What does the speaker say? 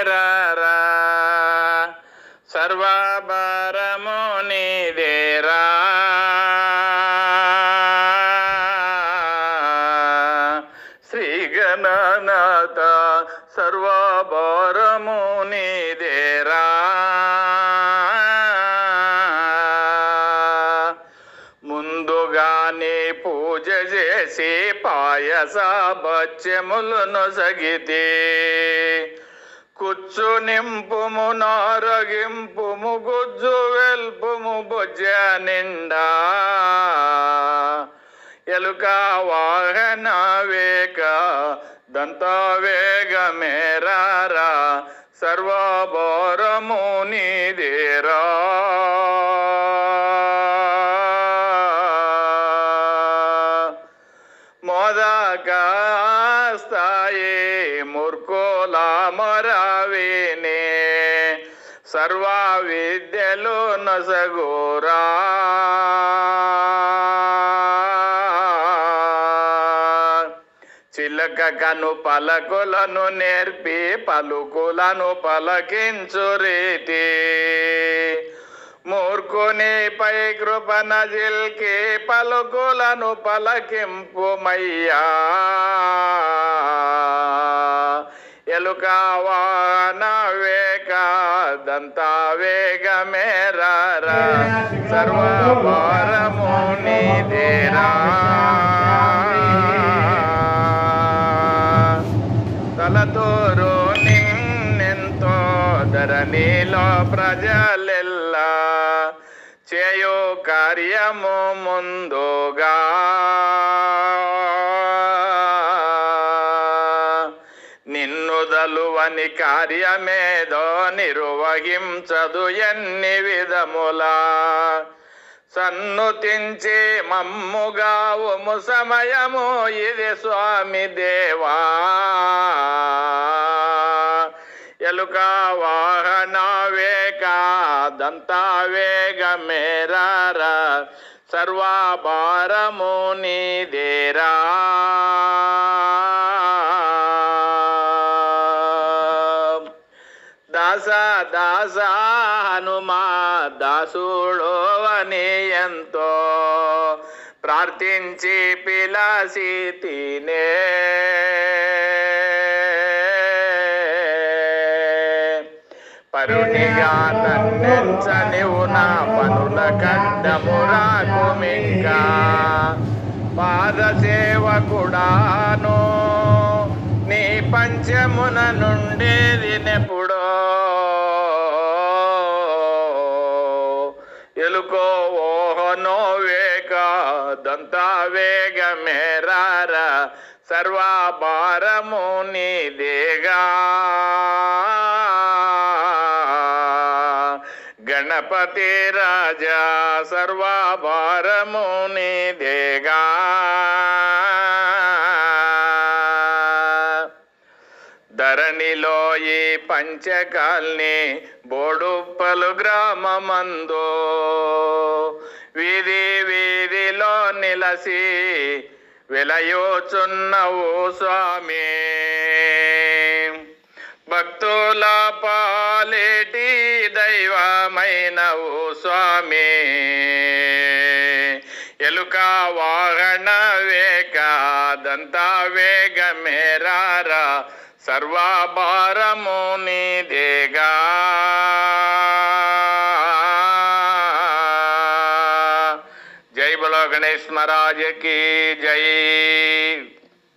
మేరారా సర్వభారము నీదేరా శ్రీ గణనాథ సర్వభారము నీదేరా ముందుగానే పూజ చేసి పాయస బచ్చెములను సగితే కుచ్చు నింపుము నారగింపుము గుజ్జు వెల్పుము బొజ్జ నిండా. ఎలుక వాహన వేక దంత వేగ మేరారా సర్వభారము నీదేరా. మోదకాస్తాయి మూర్ఖుల మరవినే సర్వ విద్యలు నసగోరా చిలక కను పలకులను నేర్పి పలుకులను పలకించు రీతి నీపై కృపణ జిల్కి పలుకులను పలకింపుమయ్యా. ఎలుక వాన వేక దంత సర్వభారము నీదేరా తలతోరు నిన్నెంతో ధరణిలో ప్రజలు చేయు కార్యము ముందుగా. నిన్నుదలువని కార్యమేదో నిర్వహించదు ఎన్ని విధములా. సన్నుతించి మమ్ముగావుము సమయము ఇది స్వామి దేవా. ఎలుక వాహన అదంతా దంత వేగ మేరారా సర్వాభారము నీదేరా దాస దాస హనుమా దాసుడోవని ఎంతో ప్రార్థించి పిలాసి తినే. పరునిగా నన్నెంచనివు నా పనుల కండమురాకుమింకా పాదసేవకుడాను. నీ పంచమున నుండేది నెప్పుడో ఎలుకో ఓహనో వేగ దంతా వేగ మేరారా సర్వాభారము నీదేగా. గణపతి రాజా సర్వాభారము నీదేగా ధరణిలో ఈ పంచకాల్ని బోడుప్పలు గ్రామమందు వీధి వీధిలో నిలసి విలయోచున్నవు స్వామి. భక్తుల పాలేటి దైవమైనవు స్వామి. ఎలుక వాహన వేగ దంత వేగ వేగమేరారా సర్వాభారము నిదేగా. జై బలో గణేష్ మహారాజకి జై.